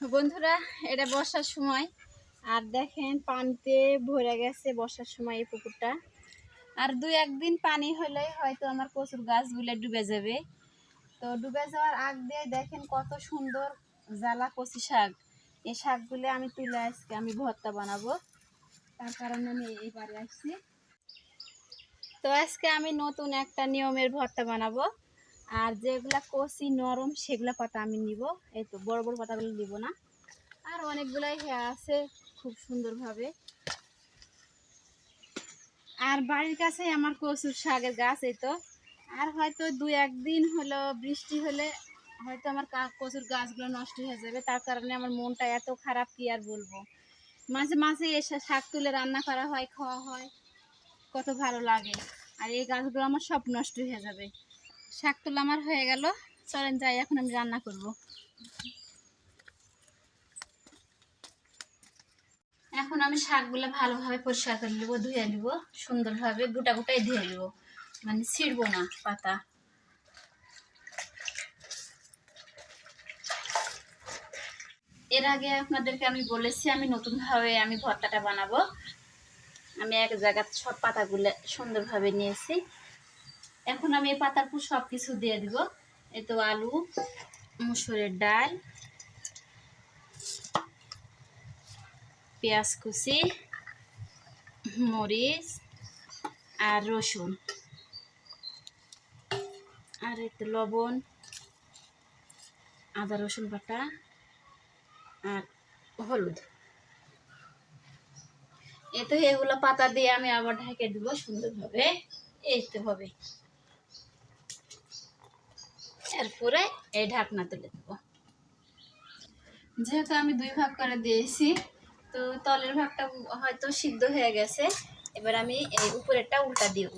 বন্ধুরা, এটা বর্ষার সময়। আর দেখেন, পানিতে ভরে গেছে বর্ষার সময় এই পুকুরটা। আর দুই একদিন পানি হলেই হয়তো আমার কচুর গাছগুলো ডুবে যাবে। তো ডুবে যাওয়ার আগ দিয়ে দেখেন কত সুন্দর জ্বালা কচি শাক। এই শাকগুলো আমি তুলে আজকে আমি ভর্তা বানাবো। তার কারণে আমি এইবারে আসছি। তো আজকে আমি নতুন একটা নিয়মের ভর্তা বানাবো। আর যেগুলা কচি, নরম, সেগুলা পাতা আমি নিব। এই তো বড় বড় পাতাগুলো নিব না। আর অনেকগুলাই হ্যাঁ আছে খুব সুন্দরভাবে। আর বাড়ির কাছে আমার কচুর শাকের গাছ, এই তো। আর হয়তো দু একদিন হলো বৃষ্টি হলে হয়তো আমার কচুর গাছগুলো নষ্ট হয়ে যাবে। তার কারণে আমার মনটা এত খারাপ, কি আর বলব? মাঝে মাঝে এসে শাক তুলে রান্না করা হয়, খাওয়া হয়। কত ভালো লাগে। আর এই গাছগুলো আমার সব নষ্ট হয়ে যাবে। শাক তোলা আমার হয়ে গেল। চলেন যাই, এখন আমি রান্না করব। এখন আমি শাকগুলো ভালোভাবে পরিষ্কার করে নেব, ধুয়ে নেব। সুন্দরভাবে গোটা গোটাই ধুয়ে নেব। মানে ছিঁড়বো না পাতা। এর আগে আপনাদেরকে আমি বলেছি, আমি নতুনভাবে আমি ভর্তাটা বানাবো। আমি এক জায়গায় সব পাতাগুলো সুন্দরভাবে নিয়েছি। এখন আমি এই পাতার পুর সব কিছু দিয়ে দিব। এ তো আলু, মুসুরের ডাল, পেঁয়াজ কুচি, মরিচ আর রসুন। আর তো লবণ, আদা, রসুন বাটা আর হলুদ। এই তো এগুলো পাতা দিয়ে আমি আবার ঢেকে দেবো সুন্দরভাবে। এই তো হবে। এরপরে এই ঢাকনা তুলে দেবো। যেহেতু আমি দুই ভাগ করে দিয়েছি, তো তলের ভাগটা হয়তো সিদ্ধ হয়ে গেছে। এবার আমি এই উপরেরটা উল্টা দিব।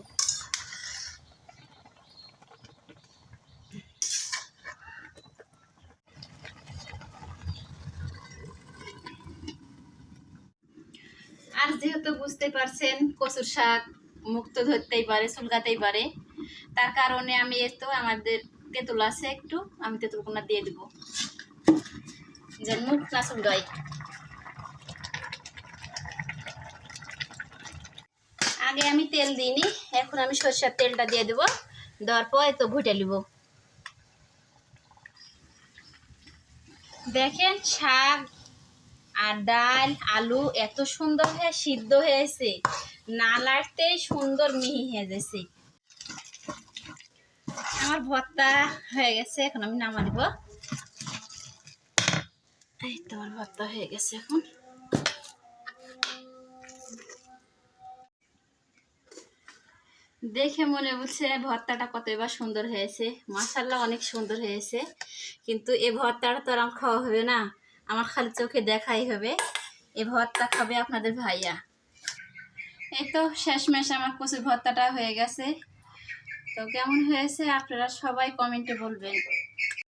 আর যেহেতু বুঝতে পারছেন, কচুর শাক মুক্ত ধরতেই পারে, চুলকাতেই পারে, তার কারণে আমি এর তো আমাদের তেঁতুল আছে একটু, আমি তেঁতুলগুনা দিয়ে দেবো। যেন মুখ না চুলকাই আগে আমি তেল দিইনি, এখন আমি সরষের তেলটা দিয়ে দেবো, দেওয়ার পর তো ঘুটে নিব। দেখেন শাক আর ডাল, আলু এত সুন্দর হয়ে সিদ্ধ হয়েছে না লাড়তেই সুন্দর মিহি হয়ে গেছে। আমার ভর্তা হয়ে গেছে, এখন আমি নামা দিব। এই তো আমার ভর্তা হয়ে গেছে এখন। দেখে মনে হচ্ছে ভর্তাটা কত এবার সুন্দর হয়েছে। মাসাল্লাহ অনেক সুন্দর হয়েছে। কিন্তু এই ভর্তাটা তো আর খাওয়া হবে না, আমার খালি চোখে দেখাই হবে। এ ভর্তা খাবে আপনাদের ভাইয়া। এই তো শেষমেশ আমার কচুর ভর্তাটা হয়ে গেছে। তো কেমন হয়েছে? আপনারা সবাই কমেন্টে বলবেন।